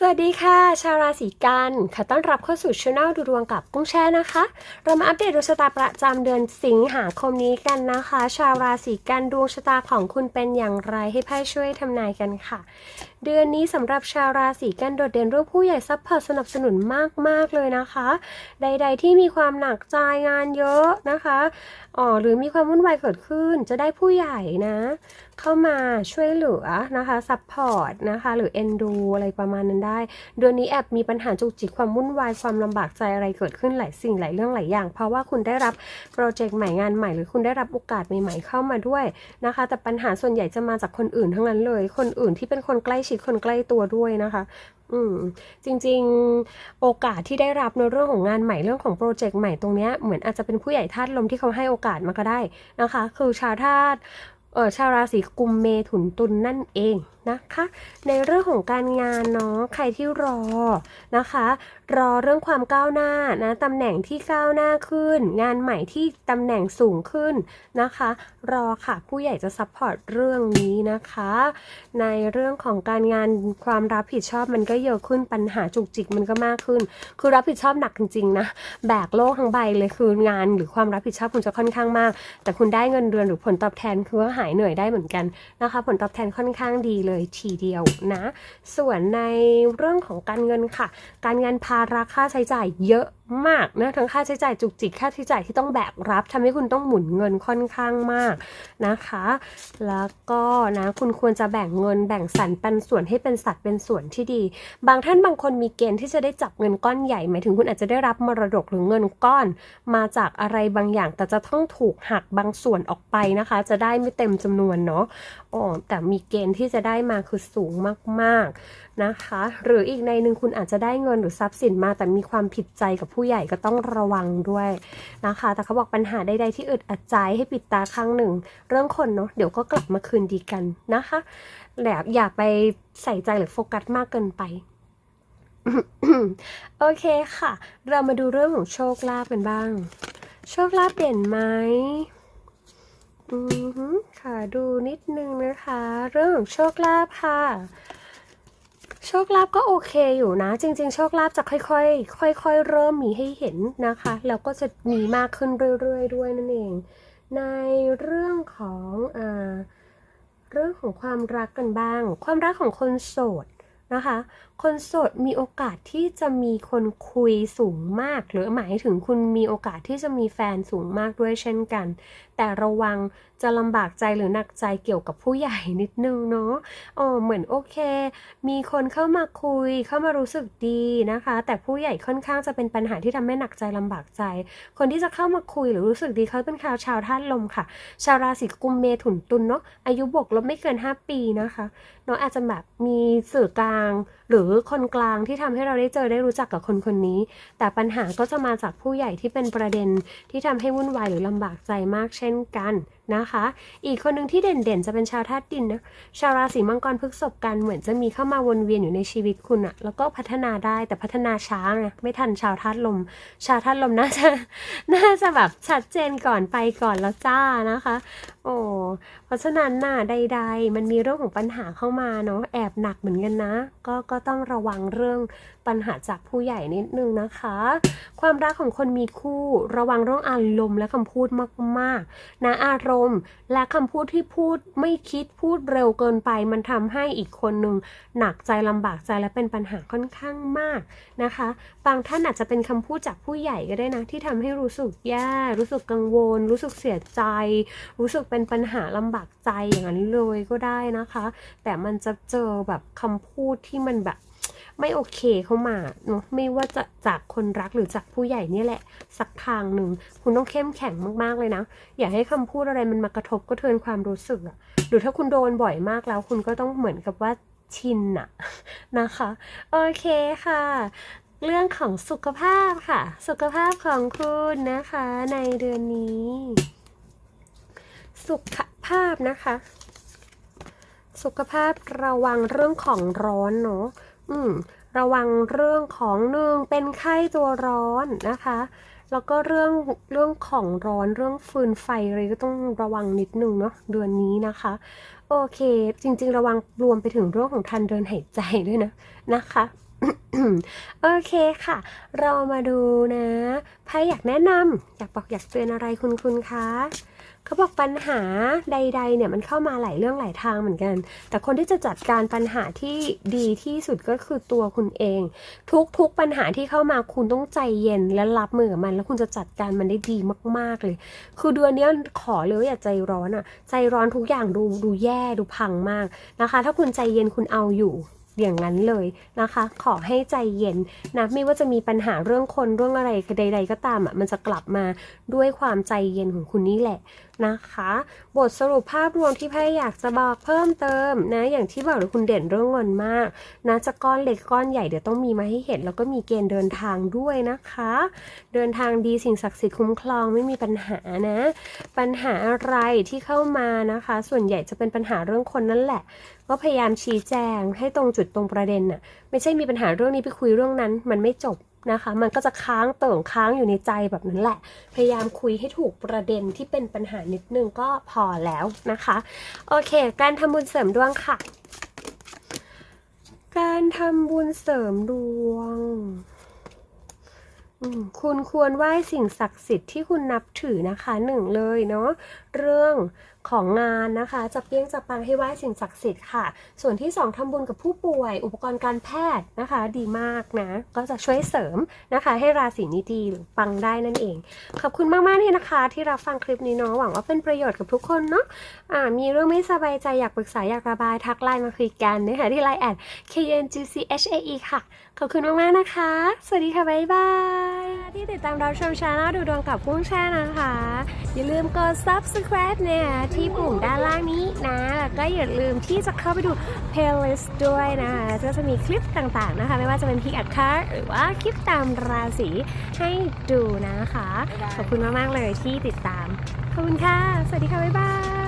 สวัสดีค่ะ ชาวราศีกันขอต้อนรับเข้าสู่ช่องดูดวงกับกุ้งแช่นะคะ เรามาอัปเดตดวงชะตาประจำเดือนสิงหาคมนี้กันนะคะ ชาวราศีกันดวงชะตาของคุณเป็นอย่างไรให้ไพ่ช่วยทำนายกันค่ะ เดือนนี้สำหรับชาวราศีกันโดดเด่นรื่องผู้ใหญ่ซัพพอร์ตสนับสนุนมากๆเลยนะคะ ใด ๆ ที่มีความหนักใจงานเยอะนะคะอ๋อหรือมีความวุ่นวายเกิดขึ้นจะได้ผู้ใหญ่นะ เข้ามาช่วยเหลือนะคะซัพพอร์ตนะคะ หรือเอ็นดูอะไรประมาณนั้นได้ เดือนนี้แอบมีปัญหาจุกจิกความวุ่นวายความลำบากใจอะไรเกิดขึ้นหลายสิ่งหลายเรื่องหลายอย่าง เพราะว่าคุณได้รับโปรเจกต์ใหม่งานใหม่ หรือคุณได้รับโอกาสใหม่ๆเข้ามาด้วยนะคะ แต่ปัญหาส่วนใหญ่จะมาจากคนอื่นทั้งนั้นเลย คนอื่นที่เป็นคนใกล้ชิดคนใกล้ตัวด้วยนะคะอืมจริงๆโอกาสที่ได้รับในเรื่องของงานใหม่เรื่องของโปรเจกต์ใหม่ตรงเนี้ยเหมือนอาจจะเป็นผู้ใหญ่ธาตุลมที่เขาให้โอกาสมาก็ได้นะคะ คือชาวธาตุ เออชาวราศีกุมเมถุนตุลนนั่นเองนะคะ ในเรื่องของการงานเนาะใครที่รอนะคะ รอเรื่องความก้าวหน้านะตำแหน่งที่ก้าวหน้าขึ้น งานใหม่ที่ตำแหน่งสูงขึ้นนะคะ รอค่ะผู้ใหญ่จะซัพพอร์ตเรื่องนี้นะคะ ในเรื่องของการงานความรับผิดชอบมันก็เยอะขึ้นปัญหาจุกจิกมันก็มากขึ้น คือรับผิดชอบหนักจริงๆนะแบกโลกทั้งใบเลยคืองานหรือความรับผิดชอบคุณจะค่อนข้างมาก แต่คุณได้เงินเดือนหรือผลตอบแทนคือว่าหายเหนื่อยได้เหมือนกันนะคะ ผลตอบแทนค่อนข้างดีเลยทีเดียวนะ ส่วนในเรื่องของการเงินค่ะ การเงินภาระค่าใช้จ่ายเยอะมากนะทั้งค่าใช้จ่ายจุกจิกค่าใช้จ่ายที่ต้องแบกรับทำให้คุณต้องหมุนเงินค่อนข้างมากนะคะ แล้วก็นะคุณควรจะแบ่งเงินแบ่งสรรปันส่วนให้เป็นสัดเป็นส่วนที่ดี บางท่านบางคนมีเกณฑ์ที่จะได้จับเงินก้อนใหญ่หมายถึงคุณอาจจะได้รับมรดกหรือเงินก้อน มาจากอะไรบางอย่าง แต่จะต้องถูกหักบางส่วนออกไปนะคะ จะได้ไม่เต็มจำนวนเนาะอ๋อแต่มีเกณฑ์ที่จะได้มาคือสูงมากๆ นะคะ หรืออีกในหนึ่งคุณอาจจะได้เงินหรือทรัพย์สินมา แต่มีความผิดใจกับผู้ใหญ่ก็ต้องระวังด้วยนะคะ แต่เขาบอกปัญหาใดๆที่อึดอัดใจให้ปิดตาข้างหนึ่ง เรื่องคนเนาะเดี๋ยวก็กลับมาคืนดีกันนะคะแบบอย่าไปใส่ใจหรือโฟกัสมากเกินไปโอเคค่ะ เรามาดูเรื่องของโชคลาภกันบ้าง โชคลาภเด่นไหมอือหือค่ะดูนิดนึงนะคะ เรื่องของโชคลาภค่ะ โชคลาภก็โอเคอยู่นะ จริง ๆ โชคลาภจะค่อยๆค่อย ๆ เริ่มมีให้เห็นนะคะ แล้วก็จะมีมากขึ้นเรื่อยๆด้วยนั่นเอง ในเรื่องของอเรื่องของความรักกันบ้าง ความรักของคนโสดนะคะ คนโสดมีโอกาสที่จะมีคนคุยสูงมาก หรือหมายถึงคุณมีโอกาสที่จะมีแฟนสูงมากด้วยเช่นกัน แต่ระวังจะลำบากใจหรือหนักใจเกี่ยวกับผู้ใหญ่นิดนึงเนาะอ๋อเหมือนโอเค มีคนเข้ามาคุย เข้ามารู้สึกดีนะคะ แต่ผู้ใหญ่ค่อนข้างจะเป็นปัญหาที่ทำให้หนักใจลำบากใจ คนที่จะเข้ามาคุยหรือรู้สึกดีเขาเป็นชาวชาวธาตุลมค่ะ ชาวราศีกุมเมถุนตุลเนาะอายุบวกลบไม่เกิน 5 ปีนะคะเนาะอาจจะแบบมีสื่อกลางหรือคนกลางที่ทำให้เราได้เจอได้รู้จักกับคนคนนี้ แต่ปัญหาก็จะมาจากผู้ใหญ่ที่เป็นประเด็นที่ทำให้วุ่นวายหรือลำบากใจมากเช่นกัน นะคะ อีกคนหนึ่งที่เด่นๆ จะเป็นชาวธาตุดินนะ ชาวราศีมังกรพฤกษภกันเหมือนจะมีเข้ามาวนเวียนอยู่ในชีวิตคุณอะแล้วก็พัฒนาได้แต่พัฒนาช้าไงไม่ทันชาวธาตุลม ชาวธาตุลมน่าจะน่าจะแบบชัดเจนก่อนไปก่อนแล้วจ้านะคะ โอ้เพราะฉะนั้นน่ะใด ๆ มันมีเรื่องของปัญหาเข้ามาเนาะแอบหนักเหมือนกันนะ ก็ก็ต้องระวังเรื่องปัญหาจากผู้ใหญ่นิดนึงนะคะ ความรักของคนมีคู่ระวังเรื่องอารมณ์และคำพูดมากๆนะอารมณ์ และคำพูดที่พูดไม่คิดพูดเร็วเกินไป มันทำให้อีกคนหนึ่งหนักใจลำบากใจและเป็นปัญหาค่อนข้างมากนะคะ บางท่านอาจจะเป็นคำพูดจากผู้ใหญ่ก็ได้นะ ที่ทำให้รู้สึกแย่ รู้สึกกังวล รู้สึกเสียใจ รู้สึกเป็นปัญหาลำบากใจอย่างนั้นเลยก็ได้นะคะ แต่มันจะเจอแบบคำพูดที่มันแบบ ไม่โอเคเข้ามาเนาะไม่ว่าจะจากคนรักหรือจากผู้ใหญ่เนี่ยแหละ สักทางหนึ่งคุณต้องเข้มแข็งมากๆเลยนะ อย่าให้คำพูดอะไรมันมากระทบกระเทือนความรู้สึกอะหรือถ้าคุณโดนบ่อยมากแล้ว คุณก็ต้องเหมือนกับว่าชินอะนะคะ โอเคค่ะเรื่องของสุขภาพค่ะ สุขภาพของคุณนะคะ ในเดือนนี้ สุขภาพนะคะ สุขภาพระวังเรื่องของร้อนเนาะ อืมระวังเรื่องของหนึ่งเป็นไข้ตัวร้อนนะคะ แล้วก็เรื่องเรื่องของร้อนเรื่องฟืนไฟอะไรก็ต้องระวังนิดนึงเนาะเดือนนี้นะคะ โอเค จริง ๆ ระวังรวมไปถึงเรื่องของทันเดินหายใจด้วยนะนะคะโอเคค่ะ เรามาดูนะ ไพ่อยากแนะนำอยากบอกอยากเตือนอะไรคุณคุณคะเขาบอกปัญหาใด ๆ เนี่ยมันเข้ามาหลายเรื่องหลายทางเหมือนกัน แต่คนที่จะจัดการปัญหาที่ดีที่สุดก็คือตัวคุณเอง ทุกๆปัญหาที่เข้ามาคุณต้องใจเย็นและรับมือกับมัน แล้วคุณจะจัดการมันได้ดีมาก ๆเลย คือเดือนเนี้ยขอเลยอย่าใจร้อนอะ ใจร้อนทุกอย่างดูดูแย่ดูพังมากนะคะ ถ้าคุณใจเย็นคุณเอาอยู่ อย่างนั้นเลยนะคะ ขอให้ใจเย็นนะไม่ว่าจะมีปัญหาเรื่องคนเรื่องอะไรใด ๆ ก็ตามอะมันจะกลับมาด้วยความใจเย็นของคุณนี่แหละนะคะ บทสรุปภาพรวมที่ไพ่อยากจะบอกเพิ่มเติมนะอย่างที่บอกเลยคุณเด่นเรื่องเงินมากนะจะก้อนเล็กก้อนใหญ่เดี๋ยวต้องมีมาให้เห็น แล้วก็มีเกณฑ์เดินทางด้วยนะคะ เดินทางดีสิ่งศักดิ์สิทธิ์คุ้มครองไม่มีปัญหานะ ปัญหาอะไรที่เข้ามานะคะ ส่วนใหญ่จะเป็นปัญหาเรื่องคนนั่นแหละก็พยายามชี้แจงให้ตรงจุดตรงประเด็นน่ะไม่ใช่มีปัญหาเรื่องนี้ไปคุยเรื่องนั้น มันไม่จบนะคะ มันก็จะค้างเติ่งค้างอยู่ในใจแบบนั้นแหละ พยายามคุยให้ถูกประเด็นที่เป็นปัญหานิดนึงก็พอแล้วนะคะ โอเค การทำบุญเสริมดวงค่ะ การทำบุญเสริมดวงคุณควรไหว้สิ่งศักดิ์สิทธิ์ที่คุณนับถือนะคะหนึ่งเลยเนาะเรื่อง ของงานนะคะ จะเปี้ยงจะปังให้ไหว้สิ่งศักดิ์สิทธิ์ค่ะ ส่วนที่สองทำบุญกับผู้ป่วย อุปกรณ์การแพทย์นะคะ ดีมากนะ ก็จะช่วยเสริมนะคะ ให้ราศีนี้ดีหรือปังได้นั่นเอง ขอบคุณมากๆเลยนะคะ ที่รับฟังคลิปนี้เนาะหวังว่าเป็นประโยชน์กับทุกคนเนาะอ่ามีเรื่องไม่สบายใจอยากปรึกษาอยากระบายทักไลน์มาคุยกันนะคะที่ไลน์แอด k n g c h a e ค่ะ ขอบคุณมากๆนะคะ สวัสดีค่ะบ๊ายบาย ที่ติดตามรับชมชาแนลดูดวงกับกุ้งแช่นะคะ อย่าลืมกด subscribe เนี่ยที่ปุ่มด้านล่างนี้นะ แล้วก็อย่าลืมที่จะเข้าไปดู playlist ด้วยนะคะก็จะมีคลิปต่างๆนะคะ ไม่ว่าจะเป็นพิกัดคาร์หรือว่าคลิปตามราศีให้ดูนะคะ ขอบคุณมากๆเลยที่ติดตาม ขอบคุณค่ะ สวัสดีค่ะ บ๊ายบาย